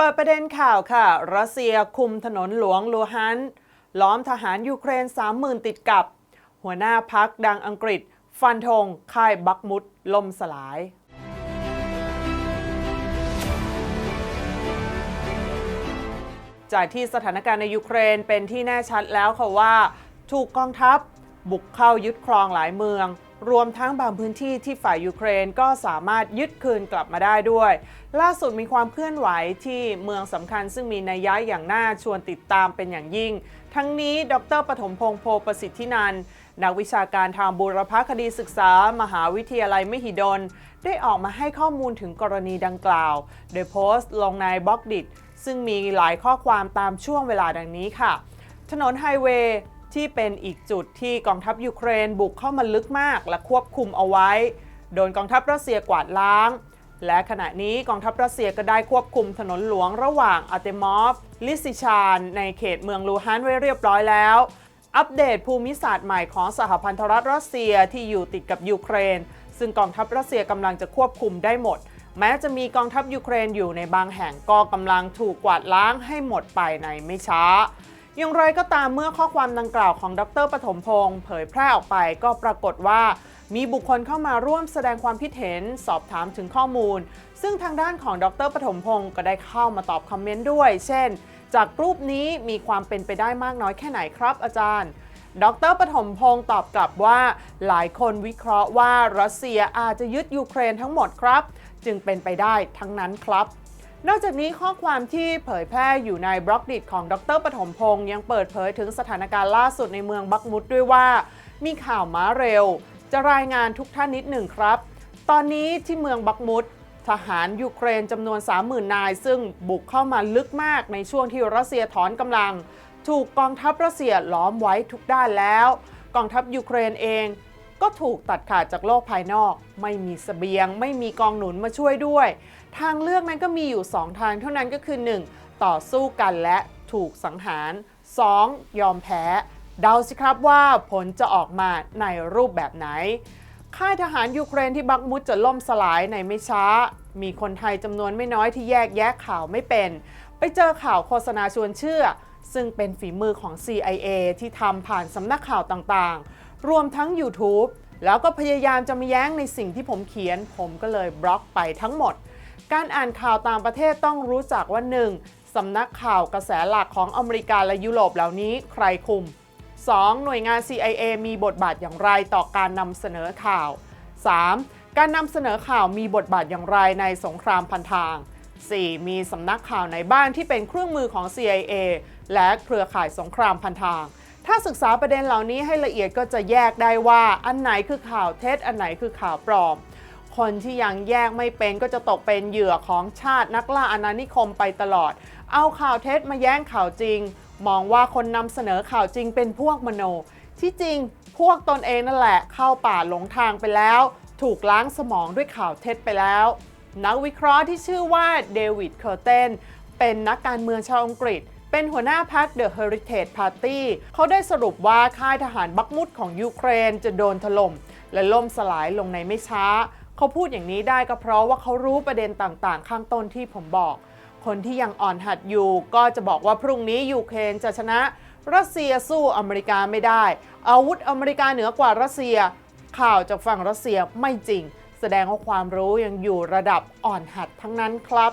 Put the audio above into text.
เปิดประเด็นข่าวค่ะ รัสเซียคุมถนนหลวงลูฮัน ล้อมทหารยูเครน 30,000 ติดกับ หัวหน้าพักดังอังกฤษ ฟันธงค่ายบักมุดล่มสลาย จากที่สถานการณ์ในยูเครนเป็นที่แน่ชัดแล้วค่ะว่า ถูกกองทัพบุกเข้ายึดครองหลายเมือง รวมทั้งบางพื้นที่ที่ฝ่ายยูเครนก็สามารถยึดคืนกลับมาได้ด้วย ล่าสุดมีความเคลื่อนไหวที่เมืองสำคัญซึ่งมีนัยยะอย่างน่าชวนติดตามเป็นอย่างยิ่ง ทั้งนี้ ดรปฐมพงษ์โพประสิทธินันนักวิชาการทางบูรพคดีศึกษา มหาวิทยาลัยมหิดล ได้ออกมาให้ข้อมูลถึงกรณีดังกล่าว โดยโพสต์ลงในบล็อกดิซึ่งมีหลายข้อความตามช่วงเวลาดังนี้ค่ะ ถนนไฮเวย์ ที่เป็นอีกจุดที่กองทัพยูเครนบุกเข้ามาลึกมากและควบคุมเอาไว้ โดนกองทัพรัสเซียกวาดล้าง และขณะนี้กองทัพรัสเซียก็ได้ควบคุมถนนหลวงระหว่างอาเตมอฟ ลิซิชาน ในเขตเมืองลูฮันไว้เรียบร้อยแล้ว อัปเดตภูมิศาสตร์ใหม่ของสหพันธรัฐรัสเซียที่อยู่ติดกับยูเครน ซึ่งกองทัพรัสเซียกำลังจะควบคุมได้หมด แม้จะมีกองทัพยูเครนอยู่ในบางแห่งก็กำลังถูกกวาดล้างให้หมดไปในไม่ช้า อย่างไรก็ตามเมื่อข้อความดังกล่าวของดรปฐมพงศ์เผยแพร่ออกไปก็ปรากฏว่ามีบุคคลเข้ามาร่วมแสดงความคิดเห็น สอบถามถึงข้อมูล ซึ่งทางด้านของดรปฐมพงศ์ก็ได้เข้ามาตอบคอมเมนต์ด้วย เช่น จากรูปนี้มีความเป็นไปได้มากน้อยแค่ไหนครับอาจารย์ ดรปฐมพงศ์ตอบกลับว่า หลายคนวิเคราะห์ว่ารัสเซียอาจจะยึดยูเครนทั้งหมดครับ จึงเป็นไปได้ทั้งนั้นครับ นอกจากนี้ข้อความที่เผยแพร่อยู่ในบล็อกดิของดรปฐมพงศ์ยังเปิดเผยถึงสถานการณ์ล่าสุดในเมืองบักมุดด้วยว่า มีข่าวม้าเร็ว จะรายงานทุกท่านนิดหนึ่งครับ ตอนนี้ที่เมืองบักมุดทหารยูเครนจำนวน 30,000 นาย ซึ่งบุกเข้ามาลึกมากในช่วงที่รัสเซียถอนกำลัง ถูกกองทัพรัสเซียล้อมไว้ทุกด้านแล้ว กองทัพยูเครนเอง ก็ถูกตัดขาดจากโลกภายนอก ไม่มีสเสบียง ไม่มีกองหนุนมาช่วยด้วย ทางเลือกนั้นก็มีอยู่ 2 ทางเท่านั้นก็คือ 1. ต่อสู้กันและถูกสังหาร 2. ยอมแพ้ เดาสิครับว่าผลจะออกมาในรูปแบบไหน ค่ายทหารยูเครนที่บักมุดจะล่มสลายในไม่ช้า มีคนไทยจำนวนไม่น้อยที่แยกแยะข่าวไม่เป็น ไปเจอข่าวโฆษณาชวนเชื่อ ซึ่งเป็นฝีมือของ CIA ที่ทำผ่านสำนักข่าวต่างๆ รวมทั้ง YouTube แล้วก็พยายามจะมาแย้งในสิ่งที่ผมเขียน ผมก็เลยบล็อกไปทั้งหมด การอ่านข่าวต่างประเทศต้องรู้จักว่า 1. สำนักข่าวกระแสหลักของอเมริกาและยุโรปเหล่านี้ใครคุม 2. หน่วยงาน CIA มีบทบาทอย่างไรต่อการนำเสนอข่าว 3. การนำเสนอข่าวมีบทบาทอย่างไรในสงครามพันทาง 4. มีสำนักข่าวไหนบ้างที่เป็นเครื่องมือของ CIA และเครือข่ายสงครามพันทาง ถ้าศึกษาประเด็นเหล่านี้ให้ละเอียดก็จะแยกได้ว่าอันไหนคือข่าวเท็จ อันไหนคือข่าวปลอม คนที่ยังแยกไม่เป็นก็จะตกเป็นเหยื่อของชาตินักล่าอาณานิคมไปตลอด เอาข่าวเท็จมาแย่งข่าวจริง มองว่าคนนำเสนอข่าวจริงเป็นพวกมโน ที่จริงพวกตนเองนั่นแหละเข้าป่าหลงทางไปแล้ว ถูกล้างสมองด้วยข่าวเท็จไปแล้ว นักวิเคราะห์ที่ชื่อว่าเดวิดเคอร์เทนเป็นนักการเมืองชาวอังกฤษ เป็นหัวหน้าพรรค The Heritage Party เขาได้สรุปว่าค่ายทหารบักมุดของยูเครนจะโดนถล่ม และล่มสลายลงในไม่ช้า เขาพูดอย่างนี้ได้ก็เพราะว่าเขารู้ประเด็นต่างๆ ข้างต้นที่ผมบอก คนที่ยังอ่อนหัดอยู่ก็จะบอกว่าพรุ่งนี้ยูเครนจะชนะ รัสเซียสู้อเมริกาไม่ได้ อาวุธอเมริกาเหนือกว่ารัสเซีย ข่าวจากฝั่งรัสเซียไม่จริง แสดงว่าความรู้ยังอยู่ระดับอ่อนหัดทั้งนั้นครับ